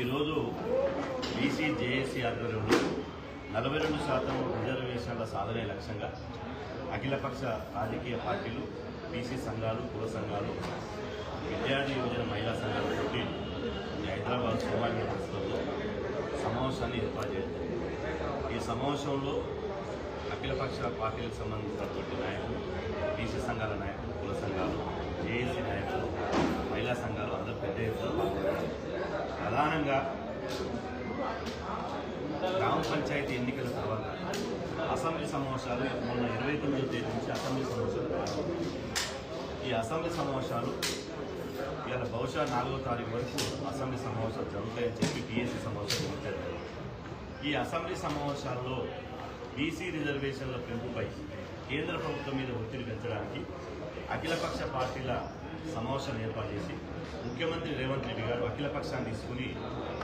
ఈరోజు BC JAC ఆధ్వర్యంలో నలభై రెండు శాతం రిజర్వేషన్ల సాధనే లక్ష్యంగా అఖిలపక్ష రాజకీయ పార్టీలు బీసీ సంఘాలు కుల సంఘాలు విద్యార్థి యువజన మహిళా సంఘాలు పోటీ హైదరాబాద్ సోమాలి ప్రస్తుతంలో సమావేశాన్ని ఏర్పాటు చేయడం ఈ సమావేశంలో అఖిలపక్ష పార్టీలకు సంబంధించినటువంటి నాయకులు బీసీ సంఘాల నాయకులు కుల సంఘాలు జేఏసీ నాయకులు మహిళా సంఘాలు అందరూ పెద్ద ఎత్తున పాల్గొన్నారు. ప్రధానంగా గ్రామ పంచాయతీ ఎన్నికల తర్వాత అసెంబ్లీ సమావేశాలు మొన్న ఇరవై తొమ్మిదో తేదీ నుంచి అసెంబ్లీ సమావేశాలు ఈ అసెంబ్లీ సమావేశాలు ఇవాళ బహుశా నాలుగో తారీఖు వరకు అసెంబ్లీ సమావేశాలు జరుగుతాయని చెప్పి బీఎస్సీ సమావేశాలు జరుగుతాయి ఈ అసెంబ్లీ సమావేశాల్లో బీసీ రిజర్వేషన్ల పెంపుపై కేంద్ర ప్రభుత్వం మీద ఒత్తిడి పెంచడానికి అఖిలపక్ష పార్టీల సమావేశాన్ని ఏర్పాటు చేసి ముఖ్యమంత్రి రేవంత్ రెడ్డి గారు అఖిలపక్షాన్ని తీసుకుని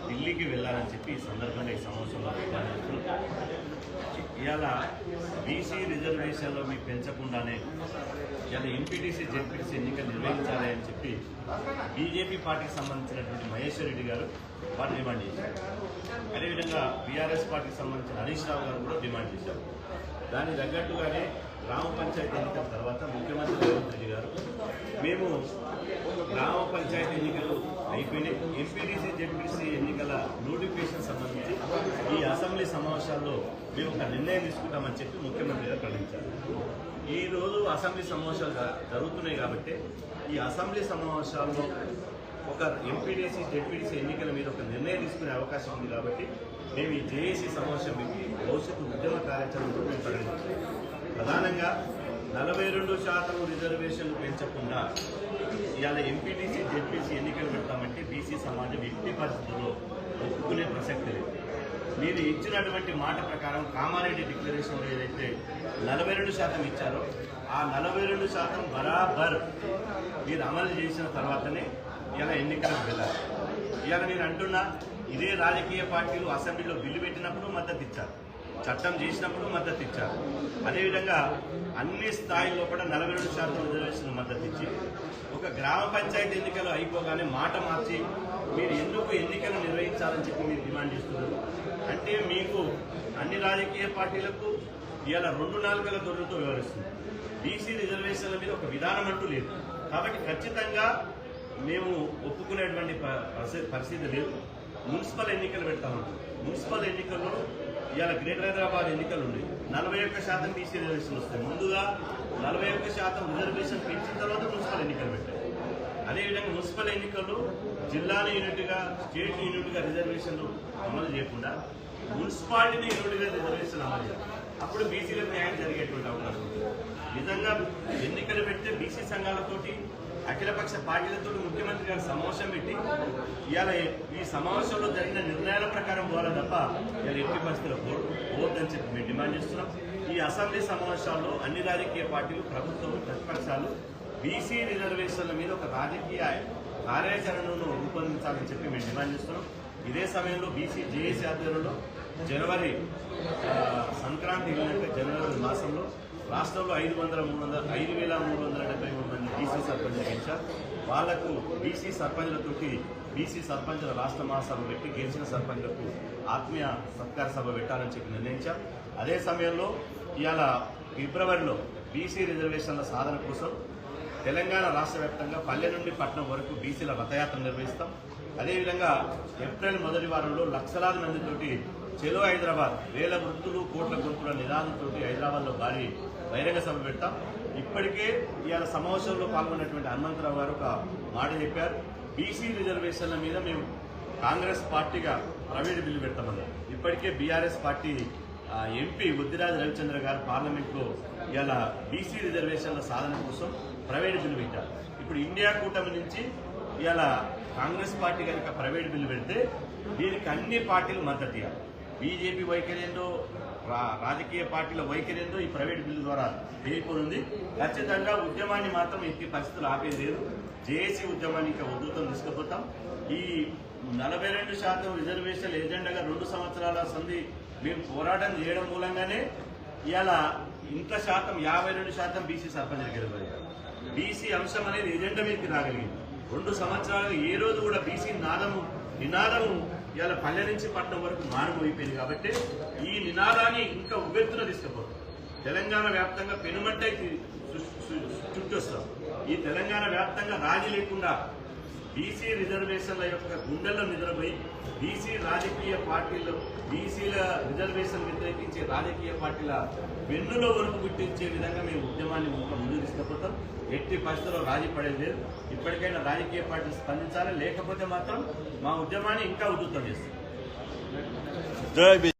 ఢిల్లీకి వెళ్ళాలని చెప్పి ఈ సందర్భంగా ఈ సమావేశంలో ఇవాళ బీసీ రిజర్వేషన్లు మీకు పెంచకుండానే ఇవాళ ఎంపీటీసీ జెడ్పీటీసీ ఎన్నికలు నిర్వహించాలి అని చెప్పి బీజేపీ పార్టీకి సంబంధించినటువంటి మహేశ్వర్ రెడ్డి గారు వారు డిమాండ్ చేశారు. అదేవిధంగా బీఆర్ఎస్ పార్టీకి సంబంధించిన హరీష్ రావు గారు కూడా డిమాండ్ చేశారు. దానికి తగ్గట్టుగానే గ్రామ పంచాయతీ ఎన్నికల తర్వాత ముఖ్యమంత్రి మేము గ్రామ పంచాయతీ ఎన్నికలు అయిపోయినాయి. ఎంపీడీసీ జెడ్పీసీ ఎన్నికల నోటిఫికేషన్ సంబంధించి ఈ అసెంబ్లీ సమావేశాల్లో మేము ఒక నిర్ణయం తీసుకుంటామని చెప్పి ముఖ్యమంత్రి గారు ప్రకటించారు. ఈ రోజు అసెంబ్లీ సమావేశాలు జరుగుతున్నాయి కాబట్టి ఈ అసెంబ్లీ సమావేశాల్లో ఒక ఎంపీడీసీ జెడ్పీడీసీ ఎన్నికల మీద ఒక నిర్ణయం తీసుకునే అవకాశం ఉంది కాబట్టి మేము ఈ జేఏసీ సమావేశం భవిష్యత్తు ఉద్యమ కార్యాచరణలో మేము ప్రకటించాం ప్రధానంగా నలభై రెండు శాతం రిజర్వేషన్ పెంచకుండా ఇవాళ ఎంపీటీసీ జెడ్పీసీ ఎన్నికలు పెడతామంటే బీసీ సమాజం ఎట్టి పరిస్థితుల్లో ఒప్పుకునే ప్రసక్తి లేదు. మీరు ఇచ్చినటువంటి మాట ప్రకారం కామారెడ్డి డిక్లరేషన్లో ఏదైతే నలభై రెండు శాతం ఇచ్చారో ఆ నలభై రెండు శాతం బరాబర్ మీరు అమలు చేసిన తర్వాతనే ఇలా ఎన్నికలకు వెళ్ళాలి. ఇవాళ నేను అంటున్నా ఇదే రాజకీయ పార్టీలు అసెంబ్లీలో బిల్లు పెట్టినప్పుడు మద్దతు ఇచ్చారు. చట్టం చేసినప్పుడు మద్దతు ఇచ్చారు. అదేవిధంగా అన్ని స్థాయిల్లో కూడా నలభై రెండు శాతం రిజర్వేషన్ మద్దతు ఇచ్చి ఒక గ్రామ పంచాయతీ ఎన్నికలు అయిపోగానే మాట మార్చి మీరు ఎందుకు ఎన్నికలు నిర్వహించాలని చెప్పి మీరు డిమాండ్ చేస్తున్నారు? అంటే మీకు అన్ని రాజకీయ పార్టీలకు ఇవాళ రెండు నాలుగల దొరలతో వివరిస్తుంది బీసీ రిజర్వేషన్ల మీద ఒక విధానం అంటూ లేదు. కాబట్టి ఖచ్చితంగా మేము ఒప్పుకునేటువంటి ప- పరిస్థితి లేదు. మున్సిపల్ ఎన్నికలు పెడతా ఉంటాం మున్సిపల్ ఎన్నికల్లో ఇవాళ గ్రేటర్ హైదరాబాద్ ఎన్నికలు ఉన్నాయి. నలభై ఒక్క శాతం బీసీ రిజర్వేషన్ వస్తాయి. ముందుగా నలభై ఒక్క శాతం రిజర్వేషన్ పెంచిన తర్వాత మున్సిపల్ ఎన్నికలు పెట్టాయి అదేవిధంగా మున్సిపల్ ఎన్నికలు జిల్లాల యూనిట్గా స్టేట్ యూనిట్గా రిజర్వేషన్లు అమలు చేయకుండా మున్సిపాలిటీని యూనిట్గా రిజర్వేషన్ అమలు చేయాలి. అప్పుడు బీసీలకు న్యాయం జరిగేటువంటి అవకాశం ఉంది నిజంగా ఎన్నికలు పెడితే బీసీ సంఘాలతోటి అఖిలపక్ష పార్టీలతో ముఖ్యమంత్రి గారు సమావేశం పెట్టి ఇవాళ ఈ సమావేశంలో జరిగిన నిర్ణయాల ప్రకారం పోవాలి తప్ప ఇవాళ ఎట్టి పరిస్థితుల్లో పోవద్దని చెప్పి మేము డిమాండ్ చేస్తున్నాం. ఈ అసెంబ్లీ సమావేశాల్లో అన్ని రాజకీయ పార్టీలు ప్రభుత్వం ప్రతిపక్షాలు బీసీ రిజర్వేషన్ల మీద ఒక రాజకీయ కార్యాచరణను రూపొందించాలని చెప్పి మేము డిమాండ్ చేస్తున్నాం. ఇదే సమయంలో బీసీ జేఏసీ ఆధ్వర్యంలో జనవరి సంక్రాంతి వెళ్ళినట్టు జనవరి మాసంలో రాష్ట్రంలో ఐదు వందల మూడు వందల ఐదు వేల మూడు వందల బీసీ సర్పంచ్ గెలిచారు. వాళ్ళకు బీసీ సర్పంచ్లతోటి బీసీ సర్పంచ్ల రాష్ట్ర మహాసభ పెట్టి గెలిచిన సర్పంచ్లకు ఆత్మీయ సత్కార సభ పెట్టాలని చెప్పి నిర్ణయించాం అదే సమయంలో ఇవాళ ఫిబ్రవరిలో బీసీ రిజర్వేషన్ల సాధన కోసం తెలంగాణ రాష్ట్ర వ్యాప్తంగా పల్లె నుండి పట్టణం వరకు బీసీల రథయాత్ర నిర్వహిస్తాం. అదేవిధంగా ఏప్రిల్ మొదటి వారంలో లక్షలాది మందితోటి చెలో హైదరాబాద్ వేల వృత్తులు కోట్ల గుర్తుల నిదానంతో హైదరాబాద్లో భారీ బహిరంగ సభ పెడతాం ఇప్పటికే ఇవాళ సమావేశంలో పాల్గొన్నటువంటి హనుమంతరావు గారు ఒక మాట చెప్పారు. బీసీ రిజర్వేషన్ల మీద మేము కాంగ్రెస్ పార్టీగా ప్రైవేట్ బిల్లు పెడతామన్నారు ఇప్పటికే BRS party MP Buddhiraj Ravichandra గారు పార్లమెంట్లో ఇవాళ బీసీ రిజర్వేషన్ల సాధన కోసం ప్రైవేట్ బిల్లు పెట్టారు. ఇప్పుడు ఇండియా కూటమి నుంచి ఇవాళ కాంగ్రెస్ పార్టీ కనుక ప్రైవేట్ బిల్లు పెడితే దీనికి అన్ని పార్టీలు మద్దతు ఇవ్వాలి. బీజేపీ వైఖరి ఏందో రాజకీయ పార్టీల వైఖరి ఏందో ఈ ప్రైవేట్ బిల్లు ద్వారా తేలిపోనుంది ఖచ్చితంగా ఉద్యమాన్ని మాత్రం ఎట్టి పరిస్థితులు ఆపేది లేదు జేఏసీ ఉద్యమాన్ని ఇంకా ఉధృతం తీసుకుపోతాం. ఈ నలభై రెండు శాతం రిజర్వేషన్ ఎజెండాగా రెండు సంవత్సరాల సంధి మేము పోరాటం చేయడం మూలంగానే ఇలా ఇంత శాతం యాభై రెండు శాతం బీసీ సర్పంచ్ బీసీ అంశం అనేది ఎజెండా మీదకి రాగలిగింది. రెండు సంవత్సరాలు ఏ రోజు కూడా బీసీ నాదము నినాదము ఇవాళ పల్లె నుంచి పట్టణం వరకు మారుమైపోయింది కాబట్టి ఈ నినాదాన్ని ఇంకా ఉవ్వెత్తున తీసుకుపోతాం. తెలంగాణ వ్యాప్తంగా పెనుమంటే చుట్టొస్తాం. ఈ తెలంగాణ వ్యాప్తంగా రాజీ లేకుండా బీసీ రిజర్వేషన్ల యొక్క గుండెల్లో నిద్రపోయి బీసీ రాజకీయ పార్టీలు బీసీల రిజర్వేషన్ వ్యతిరేకించే రాజకీయ పార్టీల వెన్నులో వరకు గుర్తించే విధంగా మేము ఉద్యమాన్ని ప్రభుత్వం ఎట్టి పరిస్థితుల్లో రాజీ పడేది లేదు. ఇప్పటికైనా రాజకీయ పార్టీలు స్పందించాలి? లేకపోతే మాత్రం మా ఉద్యమాన్ని ఇంకా ఉధృతం చేస్తుంది.